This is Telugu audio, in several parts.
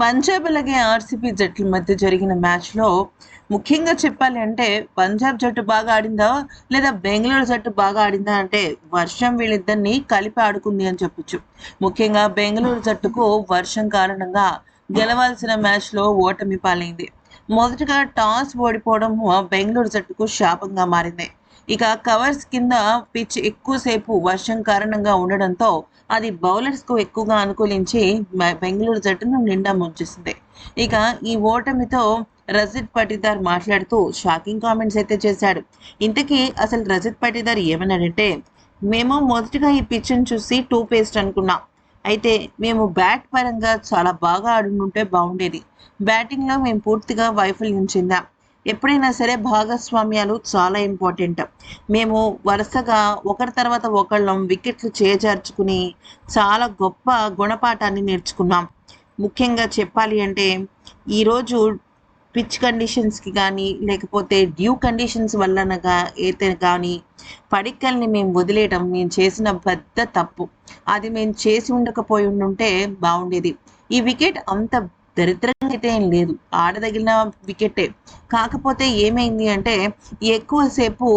పంజాబ్ అలాగే ఆర్సీబీ జట్ల మధ్య జరిగిన మ్యాచ్లో ముఖ్యంగా చెప్పాలి అంటే పంజాబ్ జట్టు బాగా ఆడిందా? లేదా బెంగళూరు జట్టు బాగా ఆడిందా? అంటే వర్షం వీళ్ళిద్దరిని కలిపి ఆడుకుంది అని చెప్పొచ్చు. ముఖ్యంగా బెంగళూరు జట్టుకు వర్షం కారణంగా గెలవాల్సిన మ్యాచ్లో ఓటమి పాలైంది. మొదటగా టాస్ ఓడిపోవడం బెంగళూరు జట్టుకు శాపంగా మారింది. ఇక కవర్స్ కింద పిచ్ ఎక్కువసేపు వర్షం కారణంగా ఉండడంతో అది బౌలర్స్కు ఎక్కువగా అనుకూలించి బెంగళూరు జట్టును నిండా ముంచేసింది. ఇక ఈ ఓటమితో రజిత్ పటిదార్ మాట్లాడుతూ షాకింగ్ కామెంట్స్ అయితే చేశాడు. ఇంతకీ అసలు రజిత్ పటిదార్ ఏమన్నాడంటే మేము మొదటిగా ఈ పిచ్ని చూసి టూ పేస్ట్ అనుకున్నాం. అయితే మేము బ్యాట్ పరంగా చాలా బాగా ఆడుంటే బాగుండేది. బ్యాటింగ్లో మేము పూర్తిగా వైఫల్యం చెందాం. ఎప్పుడైనా సరే భాగస్వామ్యాలు చాలా ఇంపార్టెంట్ మేము వరుసగా ఒకరి తర్వాత ఒకళ్ళం వికెట్లు చేజార్చుకుని చాలా గొప్ప గుణపాఠాన్ని నేర్చుకున్నాం. ముఖ్యంగా చెప్పాలి అంటే ఈరోజు పిచ్ కండిషన్స్కి కానీ లేకపోతే డ్యూ కండిషన్స్ వల్లనగా అయితే కానీ పడిక్కల్ని మేము వదిలేయటం మేము చేసిన పెద్ద తప్పు. అది మేము చేసి ఉండకపోయి ఉండుంటే బాగుండేది. ఈ వికెట్ అంత దరిద్రంగా అయితే ఏం లేదు. ఆడదగిన వికెటే. కాకపోతే ఏమైంది అంటే ఎక్కువసేపు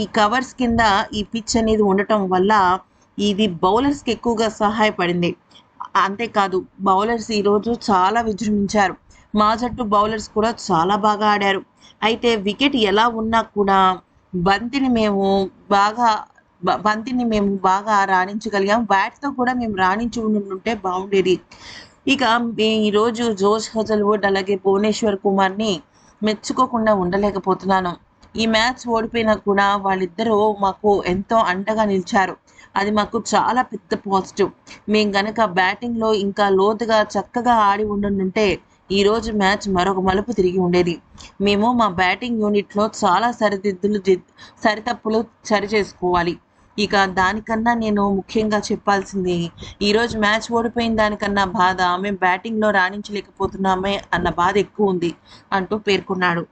ఈ కవర్స్ కింద ఈ పిచ్ అనేది ఉండటం వల్ల ఇది బౌలర్స్కి ఎక్కువగా సహాయపడింది. అంతేకాదు బౌలర్స్ ఈరోజు చాలా విజృంభించారు. మా జట్టు బౌలర్స్ కూడా చాలా బాగా ఆడారు. అయితే వికెట్ ఎలా ఉన్నా కూడా బంతిని మేము బాగా బంతిని మేము బాగా రాణించగలిగాం. బ్యాట్తో కూడా మేము రాణించి ఉంటే బాగుండేది. ఇక ఈరోజు జోష్ హజల్వుడ్ అలాగే భువనేశ్వర్ కుమార్ని మెచ్చుకోకుండా ఉండలేకపోతున్నాను. ఈ మ్యాచ్ ఓడిపోయినా కూడా వాళ్ళిద్దరూ మాకు ఎంతో అండగా నిలిచారు. అది మాకు చాలా పెద్ద పాజిటివ్. మేము గనక బ్యాటింగ్లో ఇంకా లోతుగా చక్కగా ఆడి ఉండుంటే ఈరోజు మ్యాచ్ మరొక మలుపు తిరిగి ఉండేది. మేము మా బ్యాటింగ్ యూనిట్లో చాలా సరిదిద్దులు సరితప్పులు సరి చేసుకోవాలి ఇక దానికన్నా నేను ముఖ్యంగా చెప్పాల్సింది ఈరోజు మ్యాచ్ ఓడిపోయిన దానికన్నా బాధ మేము బ్యాటింగ్లో రాణించలేకపోతున్నామే అన్న బాధ ఎక్కువ ఉంది అంటూ పేర్కొన్నాడు.